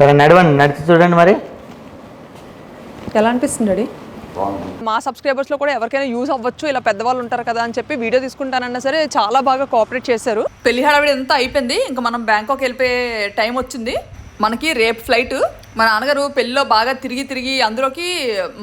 సరే నడవండి నడిచి చూడండి మరి. ఎలా అనిపిస్తుంది మా సబ్స్క్రైబర్స్లో కూడా ఎవరికైనా యూజ్ అవ్వచ్చు ఇలా పెద్దవాళ్ళు ఉంటారు కదా అని చెప్పి వీడియో తీసుకుంటానన్నా సరే చాలా బాగా కోఆపరేట్ చేశారు. పెళ్ళి హడావిడి అంతా అయిపోయింది. ఇంకా మనం బ్యాంకాక్ వెళ్ళిపోయే టైం వచ్చింది. మనకి రేపు ఫ్లైట్ మా నాన్నగారు పెళ్ళిలో బాగా తిరిగి తిరిగి అందులోకి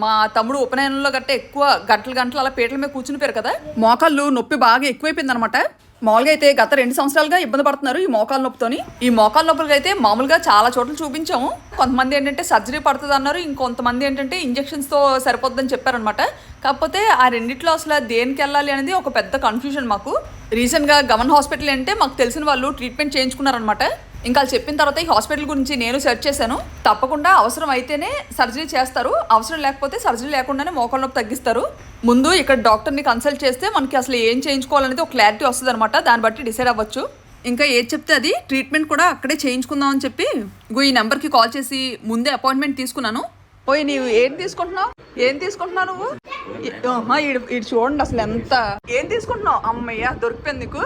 మా తమ్ముడు ఉపనయనంలో గట్ట ఎక్కువ గంటలు గంటలు అలా పీటల మీద కూర్చుని పోయారు కదా. మోకాళ్ళు నొప్పి బాగా ఎక్కువైపోయింది అనమాట మామూలుగా అయితే గత రెండు సంవత్సరాలుగా ఇబ్బంది పడుతున్నారు ఈ మోకాల నొప్పితోని. ఈ మోకాల నొప్పులకి అయితే మామూలుగా చాలా చోట్ల చూపించాము. కొంతమంది ఏంటంటే సర్జరీ పడుతుంది అన్నారు. ఇంకొంతమంది ఏంటంటే ఇంజెక్షన్స్తో సరిపోద్దని చెప్పారనమాట కాకపోతే ఆ రెండిట్లో అసలు దేనికి వెళ్ళాలి అనేది ఒక పెద్ద కన్ఫ్యూజన్ మాకు. రీసెంట్గా గవర్నమెంట్ హాస్పిటల్ అంటే మాకు తెలిసిన వాళ్ళు ట్రీట్మెంట్ చేయించుకున్నారనమాట ఇంకా వాళ్ళు చెప్పిన తర్వాత ఈ హాస్పిటల్ గురించి నేను సెర్చ్ చేశాను. తప్పకుండా అవసరం అయితేనే సర్జరీ చేస్తారు. అవసరం లేకపోతే సర్జరీ లేకుండానే మోకాల నొప్పి తగ్గిస్తారు. ముందు ఇక్కడ డాక్టర్ని కన్సల్ట్ చేస్తే మనకి అసలు ఏం చేయించుకోవాలనేది ఒక క్లారిటీ వస్తుంది అనమాట దాన్ని బట్టి డిసైడ్ అవ్వచ్చు. ఇంకా ఏది చెప్తే అది ట్రీట్మెంట్ కూడా అక్కడే చేయించుకుందాం అని చెప్పి ఇగో ఈ నెంబర్కి కాల్ చేసి ముందే అపాయింట్మెంట్ తీసుకున్నాను. పోయి నీవు ఏం తీసుకుంటున్నావు? ఏం తీసుకుంటున్నావు నువ్వు? ఈ- ఈడు చూడండి అసలు ఎంత ఏం తీసుకుంటున్నావు? అమ్మయ్య దొరికిపోయింది నీకు.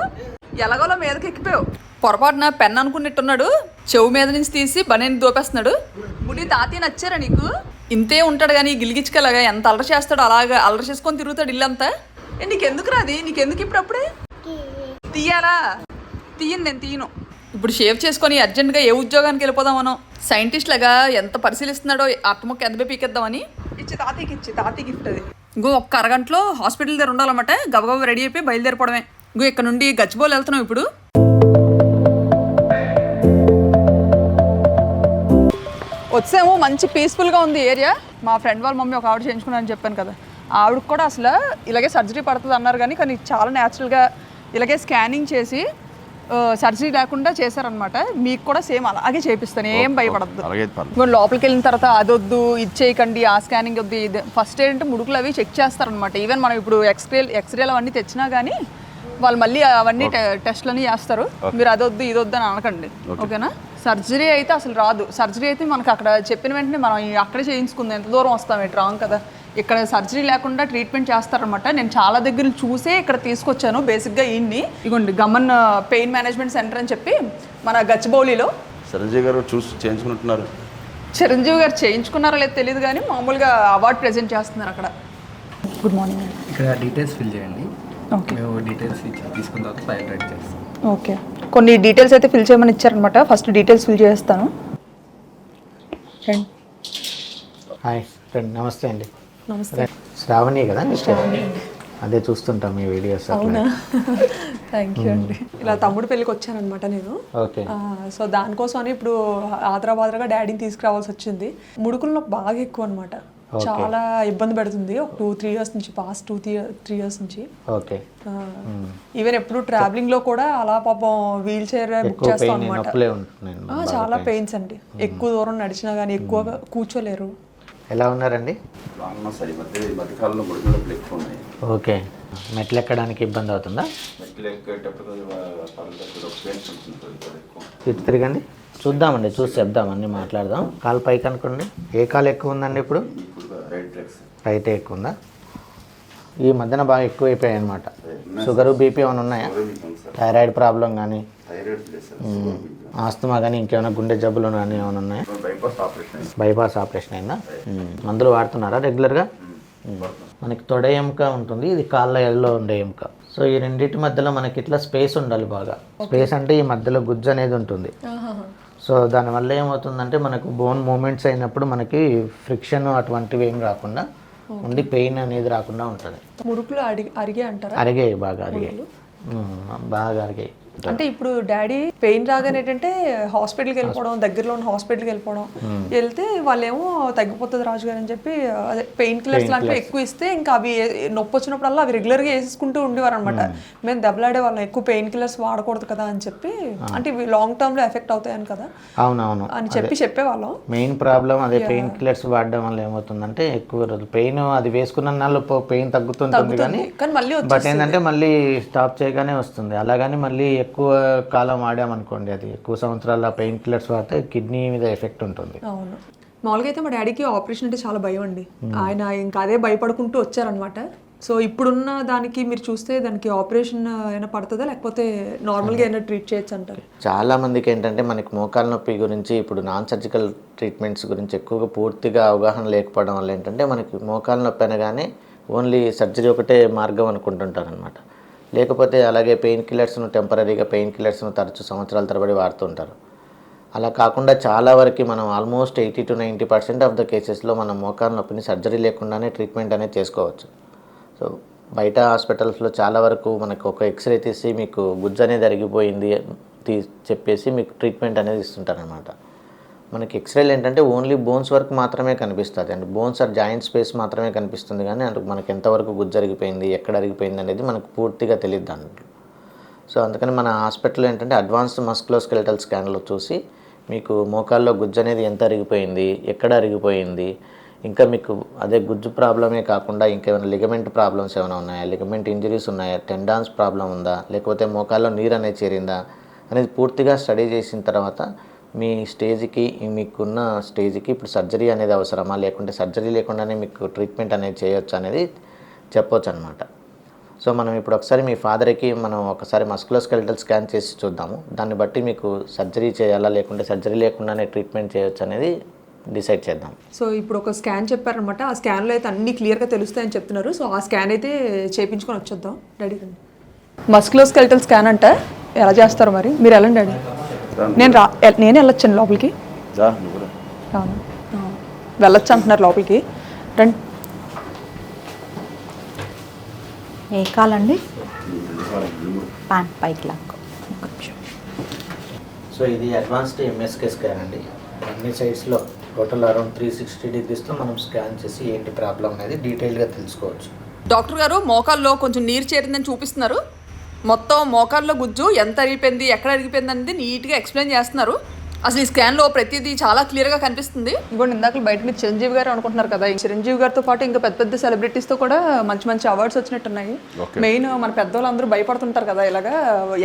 ఎలాగోలా మీదకి ఎక్కిపోయావు పొరపాటున పెన్ అనుకున్నట్టున్నాడు చెవు మీద నుంచి తీసి బనేని దోపేస్తున్నాడు. ముడి తాతయ్య నచ్చారా నీకు? ఇంతే ఉంటాడు కానీ గిలిగిచ్చుకలాగా ఎంత అల్లరి చేస్తాడు అలాగా అల్లరి చేసుకొని తిరుగుతాడు ఇల్లంతా. నీకెందుకు రాది నీకెందుకు ఇప్పుడు అప్పుడే తీయాలా? తీయను నేను తీయను. ఇప్పుడు షేవ్ చేసుకొని అర్జెంట్గా ఏ ఉద్యోగానికి వెళ్ళిపోదాం మనం సైంటిస్ట్ లాగా ఎంత పరిశీలిస్తున్నాడో అత్తముక్క ఎంత పీకేద్దామని. ఇచ్చి తాతయ్యకి ఇచ్చి తాతయ్య గిఫ్ట్ అది. ఇంకో ఒక్క అరగంటలో హాస్పిటల్ దగ్గర ఉండాలన్నమాట. గబగబా రెడీ అయిపోయి బయలుదేరిపోవడమే. ఇంకో ఇక్కడ నుండి గచ్చిబౌలి వెళ్తున్నాం ఇప్పుడు? వచ్చాము మంచి పీస్ఫుల్గా ఉంది ఏరియా. మా ఫ్రెండ్ వాళ్ళ మమ్మీ ఒక ఆవిడ చేయించుకున్నారని చెప్పాను కదా. ఆవిడకి కూడా అసలు ఇలాగే సర్జరీ పడుతుంది అన్నారు కానీ కానీ చాలా న్యాచురల్గా ఇలాగే స్కానింగ్ చేసి సర్జరీ లేకుండా చేశారనమాట మీకు కూడా సేమ్ అలాగే చేపిస్తాను ఏం భయపడద్దు. ఇప్పుడు లోపలికి వెళ్ళిన తర్వాత అది వద్దు ఇది చేయకండి ఆ స్కానింగ్ వద్దు ఇది. ఫస్ట్ ఏంటంటే ముడుకులు అవి చెక్ చేస్తారనమాట ఈవెన్ మనం ఇప్పుడు ఎక్స్రే ఎక్స్రేలు అవన్నీ తెచ్చినా కానీ వాళ్ళు మళ్ళీ అవన్నీ టె- టెస్ట్లని చేస్తారు. మీరు అది వద్దు ఇది వద్దు అని అనకండి. ఓకేనా? సర్జరీ అయితే అసలు రాదు. సర్జరీ అయితే మనకు అక్కడ చెప్పిన వెంటనే మనం అక్కడే చేయించుకుందాం. ఎంత దూరం వస్తాం? ఇటు రాంగ్ కదా. ఇక్కడ సర్జరీ లేకుండా ట్రీట్మెంట్ చేస్తారనమాట నేను చాలా దగ్గర చూసే ఇక్కడ తీసుకొచ్చాను. బేసిక్గా ఈయన్ని. ఇగోండి గమన్ పెయిన్ మేనేజ్మెంట్ సెంటర్ అని చెప్పి మన గచ్చిబౌలిలో. చిరంజీవి గారు చూసి చేయించుకుంటున్నారు చిరంజీవి గారు చేయించుకున్నారో లేదో తెలియదు కానీ మామూలుగా అవార్డు ప్రజెంట్ చేస్తున్నారు అక్కడ. Good morning. ఇక్కడ డీటెయిల్స్ ఫిల్ చేయండి. మేము డీటెయిల్స్ ఇచ్చి తీసుకున్న తర్వాత ఫైల్ రెడీ చేస్తాం. ఓకే. కొన్ని డీటెయిల్స్ అయితే ఫిల్ చేయమని ఇచ్చారనమాట ఫస్ట్ డీటెయిల్స్ ఫిల్ చేస్తాను. హాయ్ ఫ్రెండ్ నమస్తే అండి. నమస్తే. శ్రావణి కదా? అదే చూస్తుంటాం మీ వీడియోస్ అవునా? థ్యాంక్ యూ అండి. ఇలా తమ్ముడు పెళ్ళికి వచ్చానమాట నేను. సో దానికోసం అని ఇప్పుడు ఆదరాబాద్రగా డాడీని తీసుకురావాల్సి వచ్చింది. ముడుకులు నొప్పి బాగా ఎక్కువ అనమాట చాలా ఇబ్బంది పెడుతుంది. ఒక టూ త్రీ ఇయర్స్ నుంచి past two three three years నుంచి. ఓకే ఈవెన్ ఎప్పుడు ట్రావెలింగ్లో కూడా అలా పాపం వీల్ చైర్ బుక్ ఎక్కువ చేస్తాం అనమాట చాలా పెయిన్స్ అండి. ఎక్కువ దూరం నడిచినా కానీ ఎక్కువగా కూర్చోలేరు. ఎలా ఉన్నారండి? ఎక్కువ ఓకే మెట్లు ఎక్కడానికి ఇబ్బంది అవుతుందా? ఎక్కువ. ఇటు తిరగండి. చూద్దామండి చూసి చెప్దాం అన్నీ మాట్లాడదాం. కాలు పైకి అనుకోండి. ఏ కాలు ఎక్కువ ఉందండి ఇప్పుడు? రైట్ ఎక్కువ ఉందా? ఈ మధ్యన బాగా ఎక్కువైపోయాయి అనమాట షుగర్ బీపీ ఏమైనా ఉన్నాయా? థైరాయిడ్ ప్రాబ్లం కానీ ఆస్తమా కానీ ఇంకేమైనా గుండె జబ్బులు కానీ ఏమైనా ఉన్నాయా? బైపాస్ ఆపరేషన్ అయినా అయిందా మందులు వాడుతున్నారా రెగ్యులర్గా? మనకి తొడ ఎముక ఉంటుంది ఇది కాళ్ళ ఎల్లో ఉండే ఎముక. సో ఈ రెండింటి మధ్యలో మనకి ఇట్లా స్పేస్ ఉండాలి బాగా. స్పేస్ అంటే ఈ మధ్యలో గుజ్జు అనేది ఉంటుంది. సో దానివల్ల ఏమవుతుందంటే మనకు బోన్ మూమెంట్స్ అయినప్పుడు మనకి ఫ్రిక్షన్ అటువంటివి ఏం రాకుండా ఉండి పెయిన్ అనేది రాకుండా ఉంటుంది. అరిగే అంటారా? అరిగాయి బాగా అరిగాయి. బాగా అరిగాయి అంటే ఇప్పుడు డాడీ పెయిన్ రాగానే ఏంటంటే హాస్పిటల్కి వెళ్ళిపోవడం దగ్గరలో ఉన్న హాస్పిటల్కి వెళ్ళిపోవడం. వెళ్తే వాళ్ళేమో తగ్గిపోతుంది రాజు గారు అని చెప్పి అదే పెయిన్ కిల్లర్స్ లాంటివి ఎక్కువ ఇస్తే ఇంకా అవి నొప్పి వచ్చినప్పుడల్లా అవి రెగ్యులర్గా వేసేసుకుంటూ ఉండేవారు అనమాట మేము. దెబ్బలాడే వాళ్ళం ఎక్కువ పెయిన్ కిల్లర్స్ వాడకూడదు కదా అని చెప్పి. అంటే ఇవి లాంగ్ టర్మ్లో ఎఫెక్ట్ అవుతాయని కదా అవునవును. అని చెప్పి చెప్పేవాళ్ళం. మెయిన్ ప్రాబ్లం అదే పెయిన్ కిల్లర్స్ వాడడం వల్ల ఏమవుతుందంటే ఎక్కువ రోజులు పెయిన్ అది వేసుకున్న పెయిన్ తగ్గుతుంటుంది కానీ కానీ మళ్ళీ బట్ ఏంటంటే మళ్ళీ స్టాప్ చేయగానే వస్తుంది. అలాగని మళ్ళీ ఎక్కువ కాలం వాడామనుకోండి అది. ఎక్కువ సంవత్సరాల పెయిన్ కిల్లర్స్ వాడితే కిడ్నీ మీద ఎఫెక్ట్ ఉంటుంది. అవును. మామూలుగా అయితే మా డాడీకి ఆపరేషన్ అంటే చాలా భయం అండి. ఆయన ఇంకా అదే భయపడుకుంటూ వచ్చారనమాట సో ఇప్పుడున్న దానికి మీరు చూస్తే దానికి ఆపరేషన్ అయినా పడుతుందా? లేకపోతే నార్మల్గా అయినా ట్రీట్ చేయొచ్చు అంటారు? చాలా మందికి ఏంటంటే మనకి మోకాల నొప్పి గురించి ఇప్పుడు నాన్ సర్జికల్ ట్రీట్మెంట్స్ గురించి ఎక్కువగా పూర్తిగా అవగాహన లేకపోవడం వల్ల ఏంటంటే మనకి మోకాల నొప్పి అనగానే ఓన్లీ సర్జరీ ఒకటే మార్గం అనుకుంటుంటారు అనమాట లేకపోతే అలాగే పెయిన్ కిల్లర్స్ను టెంపరీగా పెయిన్ కిల్లర్స్ను తరచు సంవత్సరాల తరబడి వాడుతుంటారు. అలా కాకుండా చాలా వరకు మనం almost eighty to ninety percent of the కేసెస్లో మనం మోకాన్ నొప్పిని సర్జరీ లేకుండానే ట్రీట్మెంట్ అనేది చేసుకోవచ్చు. సో బయట హాస్పిటల్స్లో చాలా వరకు మనకు ఒక ఎక్స్రే తీసి మీకు గుజ్జు అనేది అరిగిపోయింది తీ చెప్పేసి మీకు ట్రీట్మెంట్ అనేది ఇస్తుంటారనమాట మనకి ఎక్స్రేలు ఏంటంటే ఓన్లీ బోన్స్ వరకు మాత్రమే కనిపిస్తుంది. And bones are joint space మాత్రమే కనిపిస్తుంది కానీ అందుకు మనకి ఎంతవరకు గుజ్జు అరిగిపోయింది ఎక్కడ అరిగిపోయింది అనేది మనకు పూర్తిగా తెలియదు దాంట్లో. సో అందుకని మన హాస్పిటల్ ఏంటంటే అడ్వాన్స్డ్ మస్కులోస్కెలిటల్ స్కాన్లో చూసి మీకు మోకాల్లో గుజ్జు అనేది ఎంత అరిగిపోయింది ఎక్కడ అరిగిపోయింది ఇంకా మీకు అదే గుజ్జు ప్రాబ్లమే కాకుండా ఇంకేమైనా లిగమెంట్ ప్రాబ్లమ్స్ ఏమైనా ఉన్నాయా లిగమెంట్ ఇంజరీస్ ఉన్నాయా టెండాన్స్ ప్రాబ్లం ఉందా లేకపోతే మోకాల్లో నీరు అనేది చేరిందా అనేది పూర్తిగా స్టడీ చేసిన తర్వాత మీ స్టేజ్కి మీకున్న స్టేజ్కి ఇప్పుడు సర్జరీ అనేది అవసరమా? లేకుంటే సర్జరీ లేకుండానే మీకు ట్రీట్మెంట్ అనేది చేయొచ్చు అనేది చెప్పొచ్చు అనమాట సో మనం ఇప్పుడు ఒకసారి మీ ఫాదర్కి మనం ఒకసారి మస్కులోస్కెలిటల్ స్కాన్ చేసి చూద్దాము. దాన్ని బట్టి మీకు సర్జరీ చేయాలా? లేకుంటే సర్జరీ లేకుండానే ట్రీట్మెంట్ చేయొచ్చు అనేది డిసైడ్ చేద్దాం. సో ఇప్పుడు ఒక స్కాన్ చెప్పారనమాట ఆ స్కాన్లో అయితే అన్ని క్లియర్గా తెలుస్తాయని చెప్తున్నారు. సో ఆ స్కాన్ అయితే చేయించుకొని వచ్చేద్దాం. డాడీ మస్కులోస్కెలిటల్ స్కాన్ అంటే? ఎలా చేస్తారు మరి? మీరు వెళ్ళండి డాడీ. నేను రా నేను వెళ్ళొచ్చాను లోపలికి. వెళ్ళొచ్చు అంటున్నారు లోపలికి. రండి. ఏ కాలండి? ప్యాంట్ పైకి లాక్కో. సో ఇది అడ్వాన్స్డ్ ఎంఎస్కే స్కాన్ అండి. అన్ని సైడ్స్లో టోటల్ అరౌండ్ త్రీ సిక్స్టీ డిగ్రీస్తో మనం స్కాన్ చేసి ఏంటి ప్రాబ్లం అనేది డీటెయిల్గా తెలుసుకోవచ్చు. డాక్టర్ గారు మోకాల్లో కొంచెం నీరు చేరిందని చూపిస్తున్నారు. మొత్తం మోకాల్లో గుజ్జు ఎంత అరిగిపోయింది ఎక్కడ అరిగిపోయింది అనేది నీట్గా ఎక్స్ప్లెయిన్ చేస్తున్నారు. అసలు ఈ స్కాన్లో ప్రతిదీ చాలా క్లియర్గా కనిపిస్తుంది. ఇంకోటి ఇందాక బయట మీరు చిరంజీవి గారు అనుకుంటున్నారు కదా ఈ చిరంజీవి గారితో పాటు ఇంకా పెద్ద పెద్ద సెలబ్రిటీస్తో కూడా మంచి మంచి అవార్డ్స్ వచ్చినట్టున్నాయి. మెయిన్ మన పెద్దవాళ్ళందరూ భయపడుతుంటారు కదా ఇలాగా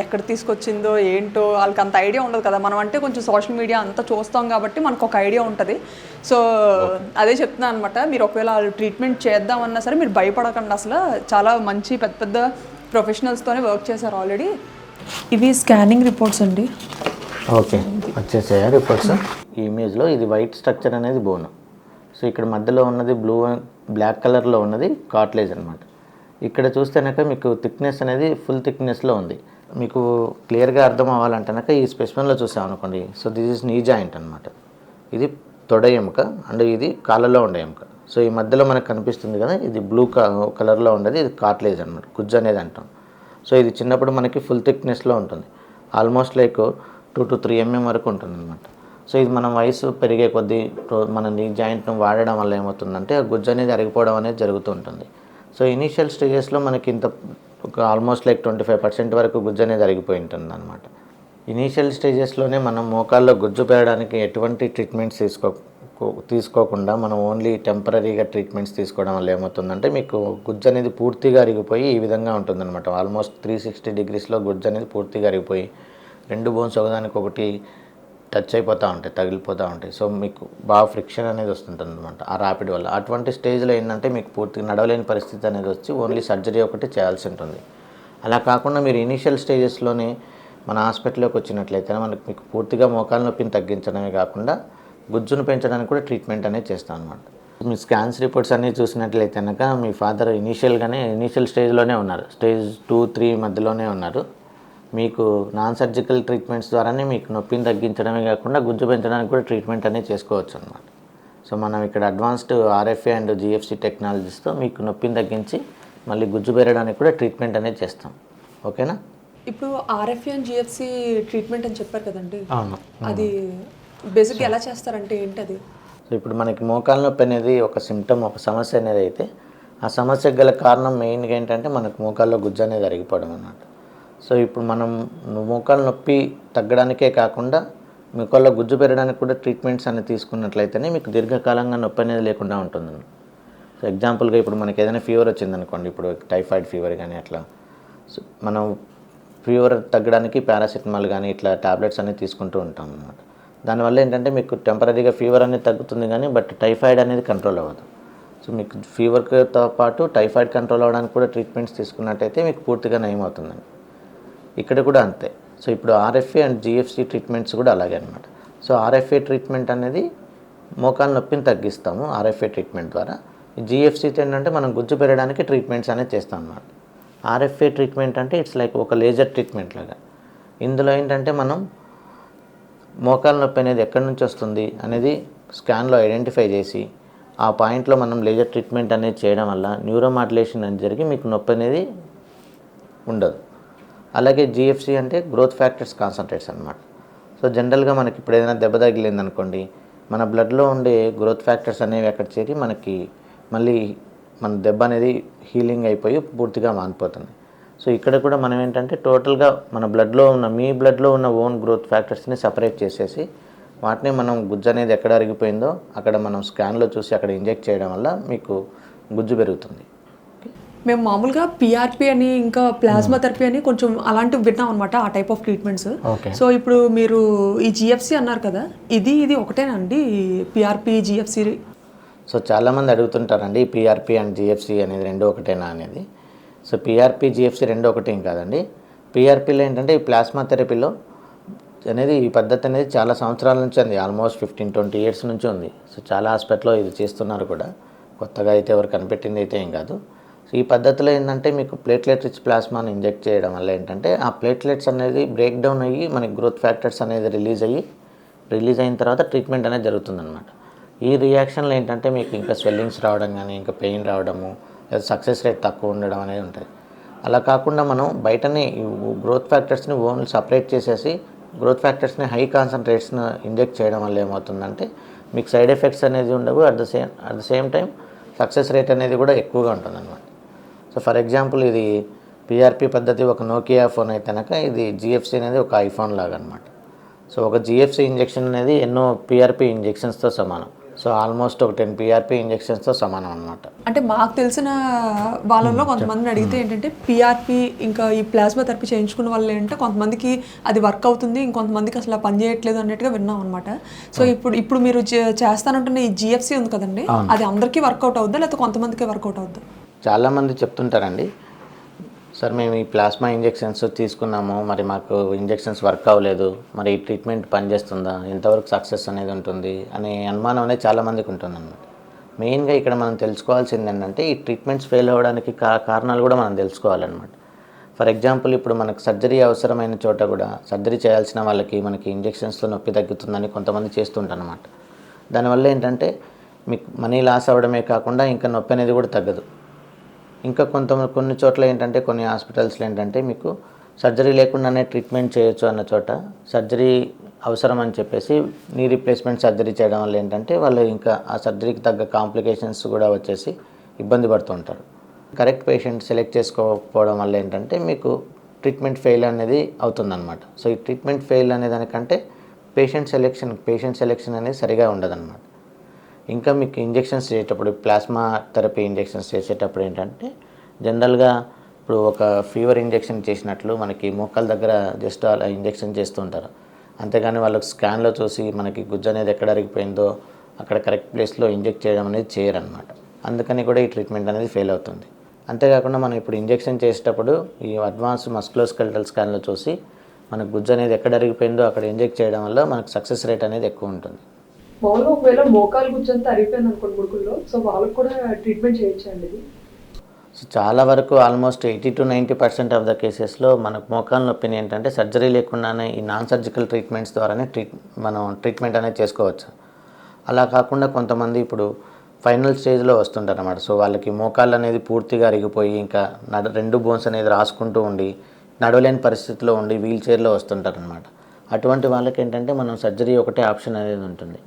ఎక్కడ తీసుకొచ్చిందో ఏంటో వాళ్ళకి అంత ఐడియా ఉండదు కదా. మనం అంటే కొంచెం సోషల్ మీడియా అంతా చూస్తాం కాబట్టి మనకు ఒక ఐడియా ఉంటుంది. సో అదే చెప్తున్నాను అనమాట మీరు ఒకవేళ ట్రీట్మెంట్ చేద్దామన్నా సరే మీరు భయపడకండి. అసలు చాలా మంచి పెద్ద పెద్ద ప్రొఫెషనల్స్తోనే వర్క్ చేశారు ఆల్రెడీ. ఇవి స్కానింగ్ రిపోర్ట్స్ అండి. ఓకే వచ్చేసాయా రిపోర్ట్స్? ఈ ఇమేజ్లో ఇది వైట్ స్ట్రక్చర్ అనేది బోన్. సో ఇక్కడ మధ్యలో ఉన్నది బ్లూ బ్లాక్ కలర్లో ఉన్నది కాట్లేజ్ అనమాట ఇక్కడ చూస్తేనక మీకు థిక్నెస్ అనేది ఫుల్ థిక్నెస్లో ఉంది. మీకు క్లియర్గా అర్థం అవ్వాలంటేనక ఈ స్పెసిమెన్లో చూసాం అనుకోండి. So this is knee joint అనమాట ఇది తొడ ఎముక అండ్ ఇది కాళ్ళలో ఉండే ఎముక. సో ఈ మధ్యలో మనకు కనిపిస్తుంది కదా ఇది బ్లూ కలర్లో ఉండేది ఇది కాట్లేజ్ అనమాట గుజ్జు అనేది అంటాం. సో ఇది చిన్నప్పుడు మనకి ఫుల్ థిక్నెస్లో ఉంటుంది. Almost like two to three mm వరకు ఉంటుంది అనమాట సో ఇది మనం వయసు పెరిగే కొద్దీ మన నీ జాయింట్ను వాడడం వల్ల ఏమవుతుందంటే ఆ గుజ్జు అనేది అరిగిపోవడం అనేది జరుగుతూ ఉంటుంది. సో ఇనీషియల్ స్టేజెస్లో మనకి ఇంత ఒక almost like twenty five percent వరకు గుజ్జు అనేది అరిగిపోయి ఉంటుంది అనమాట ఇనీషియల్ స్టేజెస్లోనే మనం మోకాల్లో గుజ్జు పెరగడానికి ఎటువంటి ట్రీట్మెంట్స్ తీసుకో తీసుకోకుండా మనం ఓన్లీ టెంపరీగా ట్రీట్మెంట్స్ తీసుకోవడం వల్ల ఏమవుతుందంటే మీకు గుజ్జు అనేది పూర్తిగా అరిగిపోయి ఈ విధంగా ఉంటుందన్నమాట. ఆల్మోస్ట్ త్రీ సిక్స్టీ డిగ్రీస్లో గుజ్జు అనేది పూర్తిగా అరిగిపోయి రెండు బోన్స్ ఒకదానికి ఒకటి టచ్ అయిపోతూ ఉంటాయి తగిలిపోతూ ఉంటాయి. సో మీకు బాగా ఫ్రిక్షన్ అనేది వస్తుంటుంది అనమాట ఆ ర్యాపిడ్ వల్ల. అటువంటి స్టేజ్లో ఏంటంటే మీకు పూర్తిగా నడవలేని పరిస్థితి అనేది వచ్చి ఓన్లీ సర్జరీ ఒకటి చేయాల్సి ఉంటుంది. అలా కాకుండా మీరు ఇనీషియల్ స్టేజెస్లోనే మన హాస్పిటల్లోకి వచ్చినట్లయితే మనకి మీకు పూర్తిగా మోకాల నొప్పిని తగ్గించడమే కాకుండా గుజ్జును పెంచడానికి కూడా ట్రీట్మెంట్ అనేది చేస్తాం అనమాట మీ స్కాన్స్ రిపోర్ట్స్ అన్నీ చూసినట్లయితే కనుక మీ ఫాదర్ ఇనీషియల్గానే ఇనీషియల్ స్టేజ్లోనే ఉన్నారు. స్టేజ్ టూ త్రీ మధ్యలోనే ఉన్నారు. మీకు నాన్ సర్జికల్ ట్రీట్మెంట్స్ ద్వారానే మీకు నొప్పిని తగ్గించడమే కాకుండా గుజ్జు పెంచడానికి కూడా ట్రీట్మెంట్ అనేది చేసుకోవచ్చు అనమాట సో మనం ఇక్కడ అడ్వాన్స్డ్ ఆర్ఎఫ్ఏ అండ్ జిఎఫ్సి టెక్నాలజీస్తో మీకు నొప్పిని తగ్గించి మళ్ళీ గుజ్జు పెరగడానికి కూడా ట్రీట్మెంట్ అనేది చేస్తాం. ఓకేనా? ఇప్పుడు ఆర్ఎఫ్ఏ అండ్ జిఎఫ్సి ట్రీట్మెంట్ అని చెప్పారు కదండి. అవును. అది బేసిక్గా ఎలా చేస్తారంటే ఏంటది? సో ఇప్పుడు మనకి మోకాల నొప్పి అనేది ఒక సిమ్టమ్ ఒక సమస్య అనేది అయితే ఆ సమస్యకు గల కారణం మెయిన్గా ఏంటంటే మనకు మోకాల్లో గుజ్జు అనేది అరిగిపోవడం అన్నమాట. సో ఇప్పుడు మనం మోకాల నొప్పి తగ్గడానికే కాకుండా మోకాల్లో గుజ్జు పెరగడానికి కూడా ట్రీట్మెంట్స్ అనేది తీసుకున్నట్లయితేనే మీకు దీర్ఘకాలంగా నొప్పి అనేది లేకుండా ఉంటుంది. సో ఎగ్జాంపుల్గా ఇప్పుడు మనకి ఏదైనా ఫీవర్ వచ్చిందనుకోండి ఇప్పుడు టైఫాయిడ్ ఫీవర్ కానీ అట్లా. సో మనం ఫీవర్ తగ్గడానికి పారాసిటమాల్ కానీ ఇట్లా ట్యాబ్లెట్స్ అనేవి తీసుకుంటూ ఉంటాం అన్నమాట. దానివల్ల ఏంటంటే మీకు టెంపరీగా ఫీవర్ అనేది తగ్గుతుంది కానీ బట్ టైఫాయిడ్ అనేది కంట్రోల్ అవ్వదు. సో మీకు ఫీవర్తో పాటు టైఫాయిడ్ కంట్రోల్ అవ్వడానికి కూడా ట్రీట్మెంట్స్ తీసుకున్నట్టయితే మీకు పూర్తిగా నయం అవుతుందండి. ఇక్కడ కూడా అంతే. సో ఇప్పుడు ఆర్ఎఫ్ఏ అండ్ జిఎఫ్సి ట్రీట్మెంట్స్ కూడా అలాగే అనమాట సో ఆర్ఎఫ్ఏ ట్రీట్మెంట్ అనేది మోకాలు నొప్పిని తగ్గిస్తాము ఆర్ఎఫ్ఏ ట్రీట్మెంట్ ద్వారా. జిఎఫ్సి ఏంటంటే మనం గుజ్జు పెరగడానికి ట్రీట్మెంట్స్ అనేది చేస్తాం అన్నమాట. ఆర్ఎఫ్ఏ ట్రీట్మెంట్ అంటే ఇట్స్ లైక్ ఒక లేజర్ ట్రీట్మెంట్ లాగా. ఇందులో ఏంటంటే మనం మోకాల నొప్పి అనేది ఎక్కడి నుంచి వస్తుంది అనేది స్కాన్లో ఐడెంటిఫై చేసి ఆ పాయింట్లో మనం లేజర్ ట్రీట్మెంట్ అనేది చేయడం వల్ల న్యూరోమాడ్యులేషన్ అనేది జరిగి మీకు నొప్పి అనేది ఉండదు. అలాగే జిఎఫ్సి అంటే గ్రోత్ ఫ్యాక్టర్స్ కాన్సన్ట్రేట్స్ అనమాట సో జనరల్గా మనకి ఇప్పుడు ఏదైనా దెబ్బ తగిలిందనుకోండి మన బ్లడ్లో ఉండే గ్రోత్ ఫ్యాక్టర్స్ అనేవి అక్కడ చేరి మనకి మళ్ళీ మన దెబ్బ అనేది హీలింగ్ అయిపోయి పూర్తిగా మానిపోతుంది. సో ఇక్కడ కూడా మనం ఏంటంటే టోటల్గా మన బ్లడ్లో ఉన్న మీ బ్లడ్లో ఉన్న ఓన్ గ్రోత్ ఫ్యాక్టర్స్ని సపరేట్ చేసేసి వాటిని మనం గుజ్జు అనేది ఎక్కడ అరిగిపోయిందో అక్కడ మనం స్కాన్లో చూసి అక్కడ ఇంజెక్ట్ చేయడం వల్ల మీకు గుజ్జు పెరుగుతుంది. మేము మామూలుగా పిఆర్పి అని ఇంకా ప్లాస్మా థెరపీ అని కొంచెం అలాంటివి విన్నాం అనమాట ఆ టైప్ ఆఫ్ ట్రీట్మెంట్స్ సో ఇప్పుడు మీరు ఈ జిఎఫ్సి అన్నారు కదా ఇది ఇది ఒకటేనండి పిఆర్పి జిఎఫ్సి సో చాలామంది అడుగుతుంటారండి పిఆర్పి అండ్ జిఎఫ్సి అనేది రెండు ఒకటేనా అనేది. సో పిఆర్పి జిఎఫ్సి రెండు ఒకటి కాదండి. పిఆర్పిలో ఏంటంటే ఈ ప్లాస్మా థెరపీలో అనేది ఈ పద్ధతి అనేది చాలా సంవత్సరాల నుంచి ఉంది. ఆల్మోస్ట్ ఫిఫ్టీన్ ట్వంటీ ఇయర్స్ నుంచి ఉంది. సో చాలా హాస్పిటల్లో ఇది చేస్తున్నారు కూడా. కొత్తగా అయితే ఎవరు కనిపెట్టింది అయితే ఏం కాదు. సో ఈ పద్ధతిలో ఏంటంటే మీకు ప్లేట్లెట్ రిచ్ ప్లాస్మాని ఇంజెక్ట్ చేయడం వల్ల ఏంటంటే ఆ ప్లేట్లెట్స్ అనేది బ్రేక్ డౌన్ అయ్యి మనకి గ్రోత్ ఫ్యాక్టర్స్ అనేది రిలీజ్ అయ్యి రిలీజ్ అయిన తర్వాత ట్రీట్మెంట్ అనేది జరుగుతుందన్నమాట. ఈ రియాక్షన్లో ఏంటంటే మీకు ఇంకా స్వెల్లింగ్స్ రావడం కానీ ఇంకా పెయిన్ రావడము సక్సెస్ రేట్ తక్కువ ఉండడం అనేది ఉంటుంది. అలా కాకుండా మనం బయటనే గ్రోత్ ఫ్యాక్టర్స్ని ఓన్లీ సపరేట్ చేసేసి గ్రోత్ ఫ్యాక్టర్స్ని హై కాన్సన్ట్రేట్స్ని ఇంజెక్ట్ చేయడం వల్ల ఏమవుతుందంటే మీకు సైడ్ ఎఫెక్ట్స్ అనేది ఉండవు. At the same at the same time success rate అనేది కూడా ఎక్కువగా ఉంటుంది సో ఫర్ ఎగ్జాంపుల్ ఇది పిఆర్పి పద్ధతి ఒక నోకియా ఫోన్ అయితే కనుక ఇది జిఎఫ్సి అనేది ఒక ఐఫోన్ లాగా అనమాట సో ఒక జిఎఫ్సి ఇంజెక్షన్ అనేది ఎన్నో పిఆర్పి ఇంజెక్షన్స్తో సమానం. సో ఆల్మోస్ట్ ఒక టెన్ పిఆర్పి ఇంజెక్షన్స్తో సమానం అనమాట అంటే మాకు తెలిసిన వాళ్ళలో కొంతమందిని అడిగితే ఏంటంటే పిఆర్పి ఇంకా ఈ ప్లాస్మా థెరపీ చేయించుకున్న వాళ్ళు ఏంటంటే కొంతమందికి అది వర్క్ అవుతుంది ఇంకొంతమందికి అసలు పని చేయట్లేదు అన్నట్టుగా విన్నాం అనమాట సో ఇప్పుడు ఇప్పుడు మీరు చేస్తానంటున్న ఈ జిఎఫ్సి ఉంది కదండి అది అందరికీ వర్కౌట్ అవుద్దా లేకపోతే కొంతమందికే వర్కౌట్ అవుద్దా? చాలామంది చెప్తుంటారండి సార్ మేము ఈ ప్లాస్మా ఇంజెక్షన్స్ తీసుకున్నాము. మరి మాకు ఇంజెక్షన్స్ వర్క్ అవ్వలేదు. మరి ఈ ట్రీట్మెంట్ పనిచేస్తుందా? ఎంతవరకు సక్సెస్ అనేది ఉంటుంది? అనే అనుమానం అనేది చాలామందికి ఉంటుంది అనమాట మెయిన్గా ఇక్కడ మనం తెలుసుకోవాల్సింది ఏంటంటే ఈ ట్రీట్మెంట్స్ ఫెయిల్ అవ్వడానికి కా కారణాలు కూడా మనం తెలుసుకోవాలన్నమాట. ఫర్ ఎగ్జాంపుల్ ఇప్పుడు మనకు సర్జరీ అవసరమైన చోట కూడా సర్జరీ చేయాల్సిన వాళ్ళకి మనకి ఇంజెక్షన్స్తో నొప్పి తగ్గుతుందని కొంతమంది చేస్తుంటారనమాట దానివల్ల ఏంటంటే మీకు మనీ లాస్ అవ్వడమే కాకుండా ఇంకా నొప్పి అనేది కూడా తగ్గదు. ఇంకా కొంత కొన్ని చోట్ల ఏంటంటే కొన్ని హాస్పిటల్స్లో ఏంటంటే మీకు సర్జరీ లేకుండానే ట్రీట్మెంట్ చేయొచ్చు అన్న చోట సర్జరీ అవసరం అని చెప్పేసి నీ రీప్లేస్మెంట్ సర్జరీ చేయడం వల్ల ఏంటంటే వాళ్ళు ఇంకా ఆ సర్జరీకి తగ్గ కాంప్లికేషన్స్ కూడా వచ్చేసి ఇబ్బంది పడుతుంటారు కరెక్ట్ పేషెంట్ సెలెక్ట్ చేసుకోకపోవడం వల్ల ఏంటంటే మీకు ట్రీట్మెంట్ ఫెయిల్ అనేది అవుతుందన్నమాట. సో ఈ ట్రీట్మెంట్ ఫెయిల్ అనే దానికంటే పేషెంట్ సెలెక్షన్ పేషెంట్ సెలెక్షన్ అనేది సరిగా ఉండదన్నమాట. ఇంకా మీకు ఇంజెక్షన్స్ చేసేటప్పుడు ప్లాస్మా థెరపీ ఇంజెక్షన్స్ చేసేటప్పుడు ఏంటంటే జనరల్గా ఇప్పుడు ఒక ఫీవర్ ఇంజెక్షన్ చేసినట్లు మనకి మోకాల దగ్గర జస్ట్ అలా ఇంజెక్షన్ చేస్తుంటారు అంతేగాని వాళ్ళకి స్కాన్లో చూసి మనకి గుజ్జు అనేది ఎక్కడ అరిగిపోయిందో అక్కడ కరెక్ట్ ప్లేస్లో ఇంజెక్ట్ చేయడం అనేది చేయరనమాట అందుకని కూడా ఈ ట్రీట్మెంట్ అనేది ఫెయిల్ అవుతుంది. అంతేకాకుండా మనం ఇప్పుడు ఇంజెక్షన్ చేసేటప్పుడు ఈ అడ్వాన్స్ మస్కులోస్కెల్టల్ స్కాన్లో చూసి మనకు గుజ్జు అనేది ఎక్కడ అరిగిపోయిందో అక్కడ ఇంజెక్ట్ చేయడం వల్ల మనకు సక్సెస్ రేట్ అనేది ఎక్కువ ఉంటుంది. మామూలుగా ఒకవేళ మోకాలు గుజ్జంతా అరిగిపోయింది అనుకోండి ముడుకుల్లో సో వాళ్ళకి కూడా ట్రీట్మెంట్ చేయొచ్చండి సో చాలా వరకు almost eighty to ninety percent of the కేసెస్లో మనకు మోకాల నొప్పిని ఏంటంటే సర్జరీ లేకుండానే ఈ నాన్ సర్జికల్ ట్రీట్మెంట్స్ ద్వారానే ట్రీట్ మనం ట్రీట్మెంట్ అనేది చేసుకోవచ్చు. అలా కాకుండా కొంతమంది ఇప్పుడు ఫైనల్ స్టేజ్లో వస్తుంటారు అన్నమాట సో వాళ్ళకి మోకాళ్ళు అనేది పూర్తిగా అరిగిపోయి ఇంకా నడ రెండు బోన్స్ అనేది రాసుకుంటూ ఉండి నడవలేని పరిస్థితిలో ఉండి వీల్ చైర్లో వస్తుంటారు అనమాట అటువంటి వాళ్ళకి ఏంటంటే మనం సర్జరీ ఒకటే ఆప్షన్ అనేది ఉంటుంది.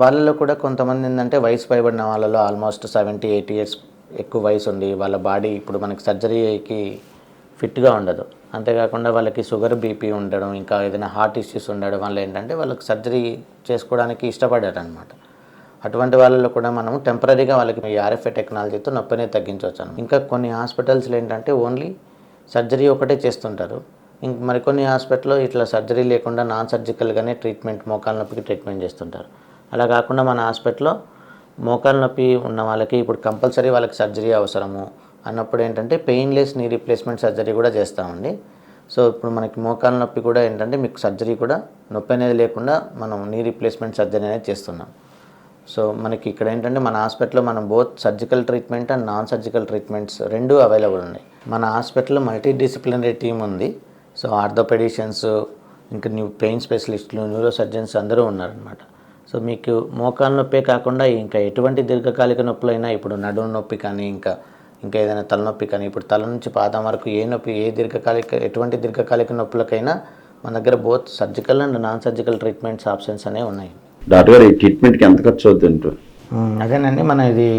వాళ్ళలో కూడా కొంతమంది ఏంటంటే వయసు పైబడిన వాళ్ళలో ఆల్మోస్ట్ సెవెంటీ ఎయిటీ ఇయర్స్ ఎక్కువ వయసు ఉండి వాళ్ళ బాడీ ఇప్పుడు మనకి సర్జరీకి ఫిట్గా ఉండదు. అంతేకాకుండా వాళ్ళకి షుగర్ బీపీ ఉండడం ఇంకా ఏదైనా హార్ట్ ఇష్యూస్ ఉండడం వల్ల ఏంటంటే వాళ్ళకి సర్జరీ చేసుకోవడానికి ఇష్టపడారు అనమాట అటువంటి వాళ్ళలో కూడా మనం టెంపరీగా వాళ్ళకి ఈ ఆర్ఎఫ్ఏ టెక్నాలజీతో నొప్పిని తగ్గించవచ్చు ఇంకా కొన్ని హాస్పిటల్స్లో ఏంటంటే ఓన్లీ సర్జరీ ఒకటే చేస్తుంటారు. ఇంక మరికొన్ని హాస్పిటల్లో ఇట్లా సర్జరీ లేకుండా నాన్ సర్జికల్గానే ట్రీట్మెంట్ మోకాల నొప్పికి ట్రీట్మెంట్ చేస్తుంటారు. అలా కాకుండా మన హాస్పిటల్లో మోకాలు నొప్పి ఉన్న వాళ్ళకి ఇప్పుడు కంపల్సరీ వాళ్ళకి సర్జరీ అవసరము అన్నప్పుడు ఏంటంటే పెయిన్లెస్ నీ రీప్లేస్మెంట్ సర్జరీ కూడా చేస్తామండి. సో ఇప్పుడు మనకి మోకాలు నొప్పి కూడా ఏంటంటే మీకు సర్జరీ కూడా నొప్పి అనేది లేకుండా మనం నీ రీప్లేస్మెంట్ సర్జరీ అనేది చేస్తున్నాం. సో మనకి ఇక్కడ ఏంటంటే మన హాస్పిటల్లో మనం both surgical treatment and non surgical treatments రెండు అవైలబుల్ ఉన్నాయి. మన హాస్పిటల్లో మల్టీ డిసిప్లినరీ టీం ఉంది. సో ఆర్థోపెడిషియన్స్ ఇంకా న్యూ పెయిన్ స్పెషలిస్టులు న్యూరో సర్జన్స్ అందరూ ఉన్నారనమాట సో మీకు మోకాలు నొప్పే కాకుండా ఇంకా ఎటువంటి దీర్ఘకాలిక నొప్పులైనా ఇప్పుడు నడుము నొప్పి కానీ ఇంకా ఇంకా ఏదైనా తలనొప్పి కానీ ఇప్పుడు తల నుంచి పాదం వరకు ఏ నొప్పి ఏ దీర్ఘకాలిక ఎటువంటి దీర్ఘకాలిక నొప్పులకైనా మన దగ్గర both surgical and non surgical treatments options అనేవి ఉన్నాయి. డాక్టర్ గారు ఈ ట్రీట్మెంట్కి ఎంత ఖర్చు అవుతుంది. అదేనండి. మన ఇది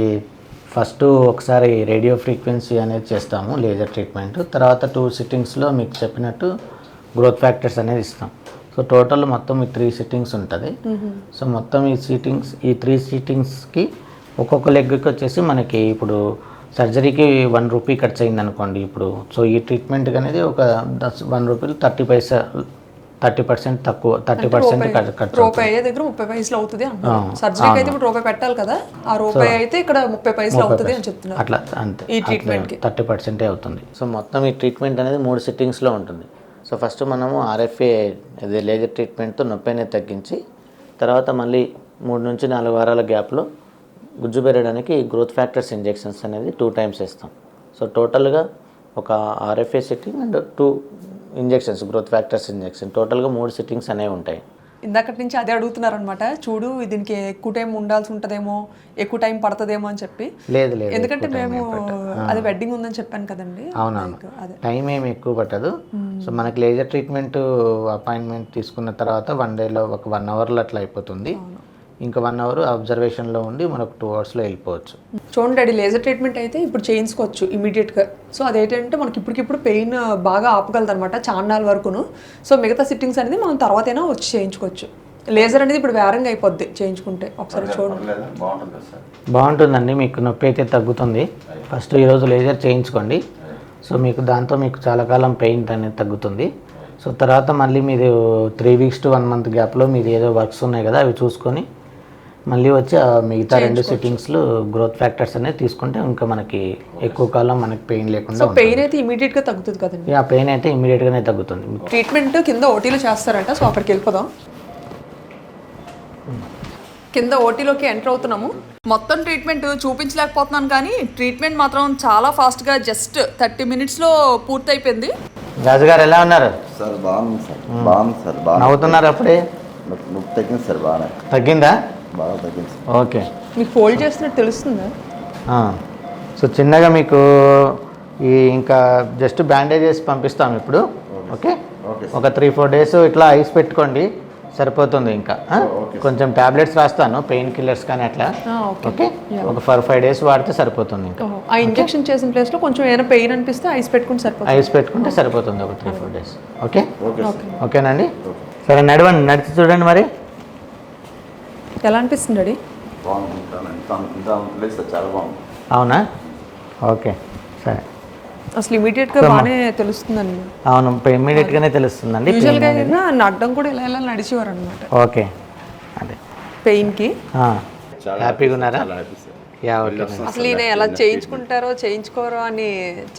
ఫస్ట్ ఒకసారి రేడియో ఫ్రీక్వెన్సీ అనేది చేస్తాము లేజర్ ట్రీట్మెంట్. తర్వాత టూ సిట్టింగ్స్లో మీకు చెప్పినట్టు గ్రోత్ ఫ్యాక్టర్స్ అనేది ఇస్తాం. సో టోటల్ మొత్తం ఈ త్రీ సిట్టింగ్స్ ఉంటుంది. సో మొత్తం ఈ సీటింగ్స్ ఈ త్రీ సీటింగ్స్కి ఒక్కొక్క లెగ్కి వచ్చేసి మనకి ఇప్పుడు సర్జరీకి వన్ రూపీ ఖర్చు అయింది అనుకోండి ఇప్పుడు. సో ఈ ట్రీట్మెంట్కి అనేది ఒక దస్ వన్ రూపీలు థర్టీ పైసా థర్టీ పర్సెంట్ తక్కువ థర్టీ పర్సెంట్ ఖర్చు రూపాయి అయ్యే దగ్గర ముప్పై పైసలు అవుతుంది సర్జరీకి అయితే ఇప్పుడు రూపాయి పెట్టాలి కదా. ఆ రూపాయి అయితే ఇక్కడ ముప్పై పైసలు అవుతుంది అని చెప్తున్నారు. అట్లా అంతే. ఈ కి. థర్టీ పర్సెంటే అవుతుంది. సో మొత్తం ఈ ట్రీట్మెంట్ అనేది మూడు సిట్టింగ్స్లో ఉంటుంది. సో ఫస్ట్ మనము ఆర్ఎఫ్ఏ ఇది లేజర్ ట్రీట్మెంట్తో నొప్పి అనేది తగ్గించి తర్వాత మళ్ళీ మూడు నుంచి నాలుగు వారాల గ్యాప్లో గుజ్జు పెరగడానికి గ్రోత్ ఫ్యాక్టర్స్ ఇంజెక్షన్స్ అనేది టూ టైమ్స్ ఇస్తాం సో టోటల్గా ఒక RFA sitting and two injections growth factors injection. టోటల్గా మూడు సిట్టింగ్స్ అనేవి ఉంటాయి. ఇందాకటి నుంచి అదే అడుగుతున్నారనమాట చూడు దీనికి ఎక్కువ టైం ఉండాల్సి ఉంటుందేమో ఎక్కువ టైం పడుతుందేమో అని చెప్పి. లేదు లేదు ఎందుకంటే మేము అది వెడ్డింగ్ ఉందని చెప్పాను కదండి. అవునవును. టైం ఏమి ఎక్కువ పట్టదు. సో మనకి లేజర్ ట్రీట్మెంట్ అపాయింట్మెంట్ తీసుకున్న తర్వాత వన్ డేలో ఒక వన్ అవర్లో అట్లా అయిపోతుంది. ఇంకా వన్ అవర్ అబ్జర్వేషన్లో ఉండి మనకు టూ అవర్స్లో వెళ్ళిపోవచ్చు. చూడండి అది లేజర్ ట్రీట్మెంట్ అయితే ఇప్పుడు చేయించుకోవచ్చు ఇమీడియట్గా సో అదేంటంటే మనకి ఇప్పటికిప్పుడు పెయిన్ బాగా ఆపగలదు అనమాట చాన్నాళ్ళ వరకును. సో మిగతా సిట్టింగ్స్ అనేది మనం తర్వాతైనా వచ్చి చేయించుకోవచ్చు. లేజర్ అనేది ఇప్పుడు వేరంగా అయిపోద్ది చేయించుకుంటే. ఒకసారి చూడండి. బాగుంటుందండి మీకు నొప్పి అయితే తగ్గుతుంది. ఫస్ట్ ఈరోజు లేజర్ చేయించుకోండి. సో మీకు దాంతో మీకు చాలా కాలం పెయిన్ అనేది తగ్గుతుంది. సో తర్వాత మళ్ళీ మీరు three weeks to one month గ్యాప్లో మీరు ఏదో వర్క్స్ ఉన్నాయి కదా అవి చూసుకొని మళ్ళీ వచ్చి మిగతా రెండు సిట్టింగ్స్లో గ్రోత్ ఫ్యాక్టర్స్ అనేది తీసుకుంటే ఇంకా మనకి ఎక్కువ కాలం మనకి పెయిన్ లేకుండా ఉంటుంది. పెయిన్ అయితే ఇమీడియట్గా తగ్గుతుంది కదండి. ఆ పెయిన్ అయితే ఇమీడియట్గానే తగ్గుతుంది. ట్రీట్మెంట్ కింద ఓటీలో చేస్తారంట. సో అక్కడికి వెళ్ళిపోదాం. కింద ఓటీలోకి ఎంటర్ అవుతున్నాము. మొత్తం ట్రీట్మెంట్ చూపించలేకపోతున్నాను కానీ ట్రీట్మెంట్ మాత్రం చాలా ఫాస్ట్గా జస్ట్ థర్టీ మినిట్స్లో పూర్తయిపోయింది. రాజుగారు ఎలా ఉన్నారు? సార్ బాగుంది సార్. బాగుంది సార్ బాగా నవ్వుతున్నారు అప్పుడే? తగ్గింది సార్ బాగా తగ్గిందా? బాగా తగ్గింది. ఓకే. మీకు ఫోల్డ్ చేస్తున్నట్టు తెలుస్తుందా? ఆ. సో చిన్నగా మీకు ఈ ఇంకా జస్ట్ బ్యాండేజ్ చేసి పంపిస్తాం ఇప్పుడు. ఓకే. ఒక త్రీ ఫోర్ డేస్ ఇట్లా ఐస్ పెట్టుకోండి. సరిపోతుంది ఇంకా. ఆ? కొంచెం టాబ్లెట్స్ రాస్తాను పెయిన్ కిల్లర్స్ కానీ అట్లా. ఓకే. ఒక ఫోర్ ఫైవ్ డేస్ వాడితే సరిపోతుంది ఇంకా. ఆ ఇంజెక్షన్ చేసిన ప్లేస్లో కొంచెం ఏదైనా పెయిన్ అనిపిస్తే ఐస్ పెట్టుకుని సరిపోతుంది. ఐస్ పెట్టుకుంటే సరిపోతుంది ఒక త్రీ ఫోర్ డేస్. ఓకే? ఓకేనండి? సరే నడవండి. నడిచి చూడండి మరి. ఎలా అనిపిస్తుంది బాగుంది. అవునా? ఓకే సరే. అసలు ఇమీడియట్గా బాగానే తెలుస్తుందండి. అవును ఇమ్మీడియట్గానే తెలుస్తుందండి యూజువల్గా అయినా నడ్డం కూడా ఇలా ఇలా నడిచేవారు అనమాట ఓకే అదే. పెయిన్కి. ఆ. హ్యాపీగా ఉన్నారా? అసలు ఈయన ఎలా చేయించుకుంటారో చేయించుకోరో అని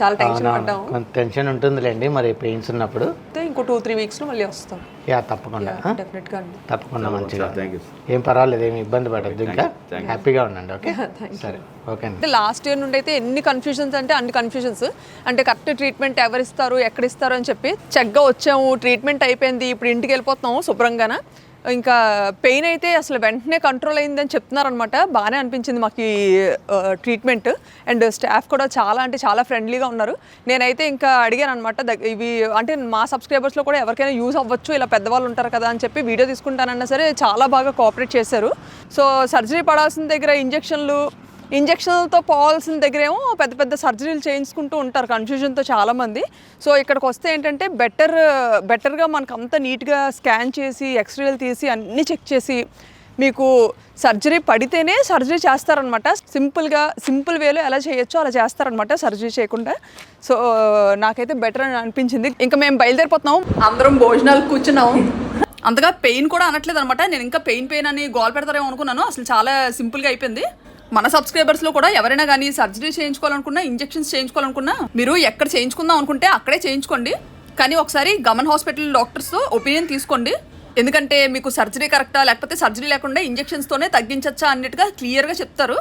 చాలా టెన్షన్ పడ్డాము. కొంత టెన్షన్ ఉంటుందిలేండి మరి పెయిన్స్ ఉన్నప్పుడు. అయితే ఇంకో టూ త్రీ వీక్స్లో మళ్ళీ వస్తాం. యా తప్పకుండా? డెఫినెట్గా తప్పకుండా మంచిగా. ఏం పర్వాలేదు ఏమి ఇబ్బంది పడద్దు ఇంకా. హ్యాపీగా ఉండండి ఓకే? సరే ఓకే అంటే లాస్ట్ ఇయర్ నుండి అయితే ఎన్ని కన్ఫ్యూజన్స్ అంటే అన్ని కన్ఫ్యూజన్స్ అంటే కరెక్ట్ ట్రీట్మెంట్ ఎవరు ఇస్తారు ఎక్కడ ఇస్తారు అని చెప్పి చెక్గా వచ్చాము. ట్రీట్మెంట్ అయిపోయింది ఇప్పుడు ఇంటికి వెళ్ళిపోతున్నాము శుభ్రంగాన. ఇంకా పెయిన్ అయితే అసలు వెంటనే కంట్రోల్ అయిందని చెప్తున్నారనమాట బాగానే అనిపించింది మాకు ఈ ట్రీట్మెంట్ అండ్ స్టాఫ్ కూడా చాలా అంటే చాలా ఫ్రెండ్లీగా ఉన్నారు. నేనైతే ఇంకా అడిగాను అనమాట ఇవి అంటే మా సబ్స్క్రైబర్స్లో కూడా ఎవరికైనా యూజ్ అవ్వచ్చు ఇలా పెద్దవాళ్ళు ఉంటారు కదా అని చెప్పి వీడియో తీసుకుంటానన్నా సరే చాలా బాగా కోఆపరేట్ చేశారు. సో సర్జరీ పడాల్సిన దగ్గర ఇంజెక్షన్లు ఇంజక్షన్లతో పోవాల్సిన దగ్గరేమో పెద్ద పెద్ద సర్జరీలు చేయించుకుంటూ ఉంటారు కన్ఫ్యూజన్తో చాలామంది. సో ఇక్కడికి వస్తే ఏంటంటే బెటర్ బెటర్గా మనకు అంతా నీట్గా స్కాన్ చేసి ఎక్స్రేలు తీసి అన్నీ చెక్ చేసి మీకు సర్జరీ పడితేనే సర్జరీ చేస్తారనమాట సింపుల్గా సింపుల్ వేలో ఎలా చేయొచ్చో అలా చేస్తారనమాట సర్జరీ చేయకుండా. సో నాకైతే బెటర్ అని అనిపించింది. ఇంకా మేము బయలుదేరిపోతున్నాం. అందరం భోజనాలు కూర్చున్నాం. అంతగా పెయిన్ కూడా అనట్లేదు అనమాట నేను ఇంకా పెయిన్ పెయిన్ అని గోల్ పెడతారేమో అనుకున్నాను. అసలు చాలా సింపుల్గా అయిపోయింది. మన సబ్స్క్రైబర్స్లో కూడా ఎవరైనా కానీ సర్జరీ చేయించుకోవాలనుకున్నా ఇంజెక్షన్స్ చేయించుకోవాలనుకున్నా మీరు ఎక్కడ చేయించుకుందాం అనుకుంటే అక్కడే చేయించుకోండి. కానీ ఒకసారి గమన్ హాస్పిటల్ డాక్టర్స్తో ఒపీనియన్ తీసుకోండి. ఎందుకంటే మీకు సర్జరీ కరెక్టా లేకపోతే సర్జరీ లేకుండా ఇంజెక్షన్స్తోనే తగ్గించచ్చా అన్నట్టుగా క్లియర్గా చెప్తారు.